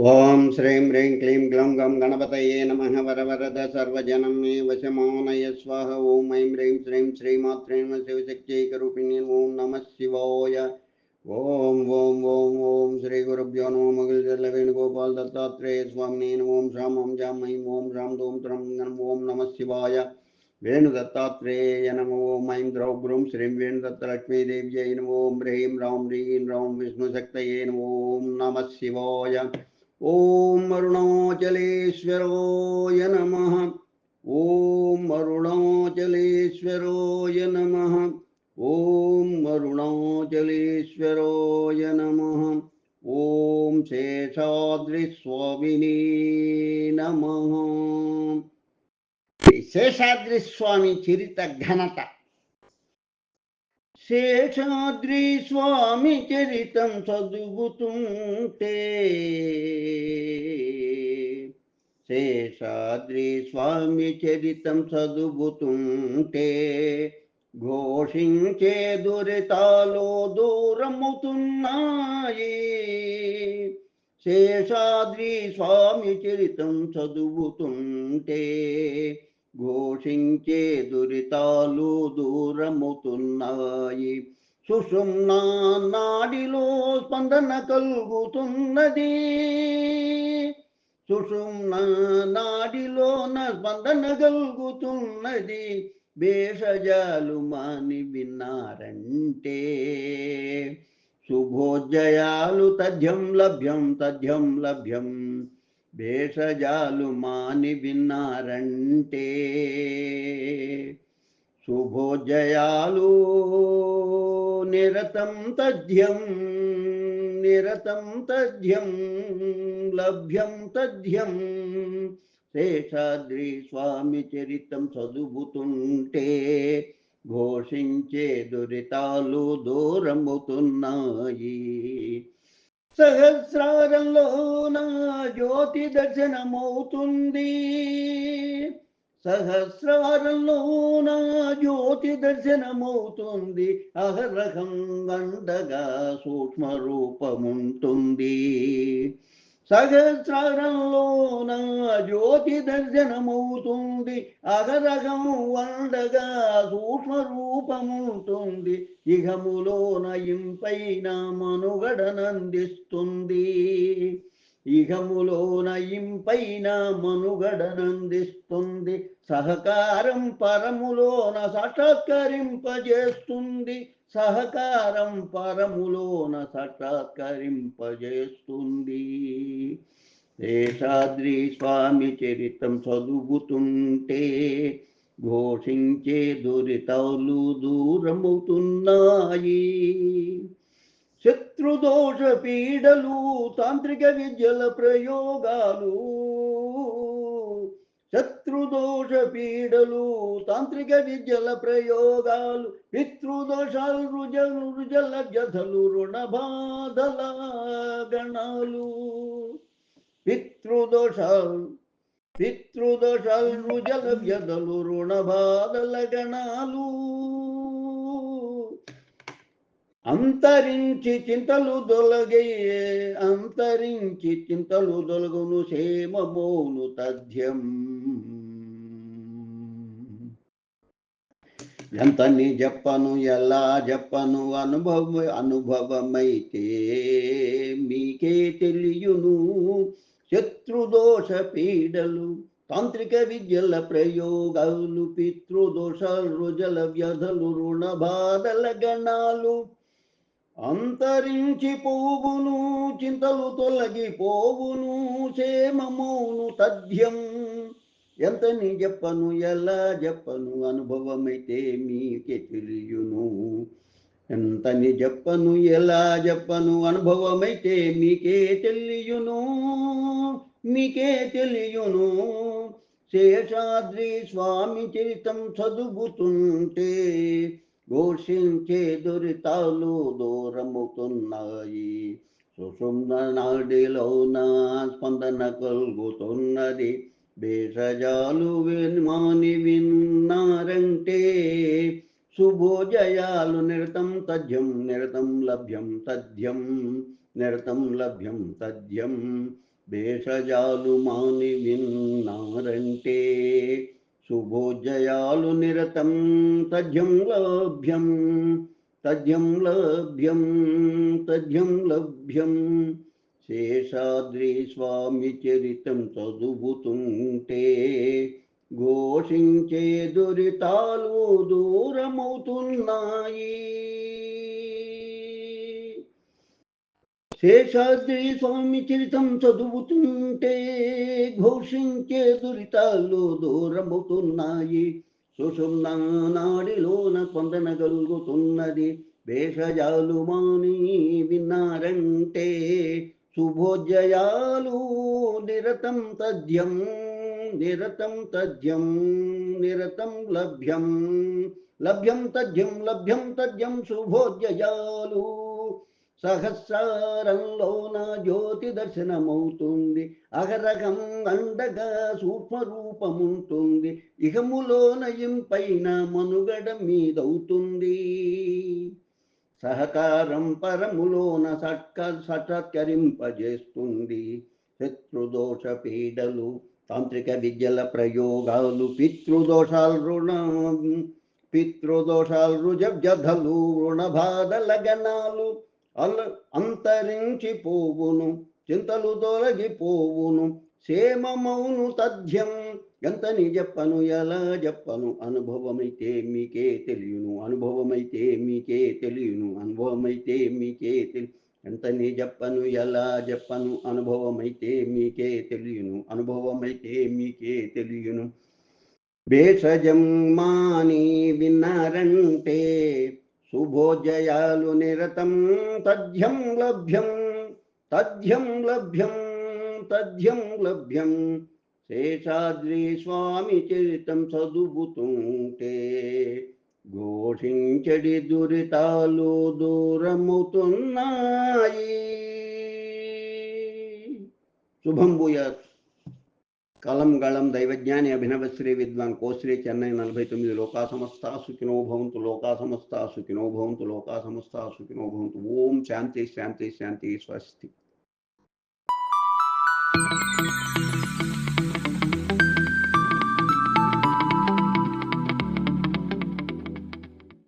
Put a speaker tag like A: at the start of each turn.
A: ॐ श्रीं ह्रीं क्लीं ग्लौं गं गणपतये नमः वरवरद सर्वजनं मे वशमो स्वाह ॐ ऐं ह्रीं श्रीं श्रीमात्रे नम शिवशक्त्यैकरूपिणी ॐ नमः शिवाय। ॐ ॐ ॐ ॐ श्रीगुरुभ्यो नमो मगलवेणुगोपाल दत्तात्रेय स्वामिने ॐ श्रां ॐ जां ऐं ॐ श्रां धूं त्रं ॐ नमः शिवाय। वेणुदत्तात्रेय नमो ॐ ऐं द्रौग्रुं श्रीं वेणुदत्तलक्ष्मीदेव्यै नमो ॐ ह्रीं रौं ह्रीं रौं विष्णुशक्तये नमो ॐ नमः शिवाय। ॐ अरुणाचलेश्वराय नमः ॐ अरुणाचलेश्वराय नमः ॐ अरुणाचलेश्वराय नमः ॐ शेषाद्रिस्वामिने नमः। शेषाद्रिस्वामी चरितनता శేషాద్రి స్వామి చరితం చదువుతుంటే. శేషాద్రి స్వామి చరితం చదువుతుంటే. ఘోషించే దురితాలో దూరముతున్నాయి శేషాద్రి స్వామి చరితం చదువుతుంటే. ఘోషించే దురితాలు దూరముతున్నాయి. సుషుమ్నా నాడిలో స్పందన కలుగుతున్నది. సుషుమ్నా నాడిలోన స్పందన కలుగుతున్నది. భేషజాలు మాని విన్నారంటే. శుభోజయాలు తథ్యం లభ్యం తథ్యం లభ్యం. భేషజాలు మాని విన్నారంటే శుభోజయాలు నిరతం తథ్యం నిరతం తథ్యం లభ్యం తథ్యం. శేషాద్రి స్వామి చరితం చదువుతుంటే ఘోషించే దురితాలు దూరముతున్నాయి. సహస్రారంలో నా జ్యోతి దర్శనమవుతుంది. సహస్రారంలో నా జ్యోతి దర్శనమవుతుంది. అహరహం గండగా సూక్ష్మ రూపముంటుంది సహస్రంలోన జ్యోతి దర్శనమవుతుంది. అగరగం వండగా సూక్ష్మ రూపముంటుంది ఇహములోన ఇంపైన మనుగడనందిస్తుంది. ఇహములోన ఇంపైన మనుగడనందిస్తుంది. సహకారం పరములోన సాక్షాత్కరింపజేస్తుంది. సహకారం పరములోన సాక్షాత్కరింపజేస్తుంది శేషాద్రి స్వామి చరితం చదువుతుంటే ఘోషించే దురితాలు దూరమవుతున్నాయి. శత్రుదోష పీడలు తాంత్రిక విద్యల ప్రయోగాలు శత్రుదోష పీడలు తాంత్రిక విద్యల ప్రయోగాలు పితృదోషాలు రుజలు రుజల జధలు రుణ బాధల గణాలు పితృదోషాలు పితృదోషాలు రుజల వ్యధలు రుణ బాధల గణాలు అంతరించి చింతలు దొలగే అంతరించి చింతలు దొలగును క్షేమమోను తథ్యం. ఎంత నీ చెప్పను ఎలా చెప్పను అనుభవ అనుభవమైతే మీకే తెలియను. శత్రుదోష పీడలు తాంత్రిక విద్యల ప్రయోగాలు పితృదోషాలు రుజల వ్యధలు రుణ బాధల గణాలు. అంతరించి పోవును చింతలు తొలగిపోవును క్షేమమౌను తథ్యం ఎంతని చెప్పను ఎలా చెప్పను అనుభవమైతే మీకే తెలియను. ఎంతని చెప్పను ఎలా చెప్పను అనుభవమైతే మీకే తెలియను. మీకే తెలియను. శేషాద్రి స్వామి చరితం చదువుతుంటే ఘోషించే దురితాలు దూరముతున్నాయి. సుషుమ్న నాడిలోన స్పందన కలుగుతున్నది. భేషజాలు విన్మాని విన్నారంటే శుభోజయాలు నిరతం తథ్యం నిరతం లభ్యం తథ్యం నిరతం లభ్యం తథ్యం. భేషజాలు మాని విన్నారంటే శుభోజయాలు నిరతం తథ్యం లభ్యం తథ్యం లభ్యం తథ్యం లభ్యం. శేషాద్రి స్వామి చరితం చదువుతుంటే ఘోషించే దురితాలు దూరమవుతున్నాయి. శేషాద్రి స్వామి చరితం చదువుతుంటే ఘోషించే దురితాలు దూరమవుతున్నాయి. సుషుమ్న నాడిలోన కొందనగలుగుతున్నది భేషజాలు మాని విన్నారంటే శుభోజయాలు నిరతం తథ్యం నిరతం తథ్యం నిరతం లభ్యం. లభ్యం తథ్యం లభ్యం తథ్యం శుభోజయాలు సహస్రారంలోన జ్యోతి దర్శనమవుతుంది. అగరగం అండగా సూక్ష్మరూపముంటుంది. ఇహములోన ఇంపైన మనుగడ మీదవుతుంది. సహకారం పరములోన సట్క సటత్కరింపజేస్తుంది. శత్రుదోష పీడలు తాంత్రిక విద్యల ప్రయోగాలు పితృదోషాలు రుణ పితృదోషాలు రుణ రుణబాధ లగనాలు అల్ అంతరించిపోవును చింతలు తొలగిపోవును క్షేమమౌను తథ్యం. ఎంతని చెప్పను ఎలా చెప్పను అనుభవమైతే మీకే తెలియను అనుభవమైతే మీకే తెలియను అనుభవమైతే మీకే తెలి ఎంతని చెప్పను ఎలా చెప్పను అనుభవమైతే మీకే తెలియను అనుభవమైతే మీకే తెలియను. భేషజం మాని విన్నారంటే శుభోజయాలు నిరతం తథ్యం లభ్యం తథ్యం లభ్యం తథ్యం లభ్యం. శేషాద్రి స్వామి చరితం చదువుతుంటే ఘోషించడి దురితాలు దూరమవుతున్నాయి. శుభం భూయాత్. కలం గళం దైవజ్ఞాని అభినవశ్రీ విద్వాన్ కోశ్రీ చెన్నై నలభై తొమ్మిది లోకా సమస్త సుఖినో భవంతు లోకా సమస్త సుఖినో భవంతు లోకా సమస్త సుఖినో భవంతు. ఓం శాంతి శాంతి శాంతి స్వస్తి.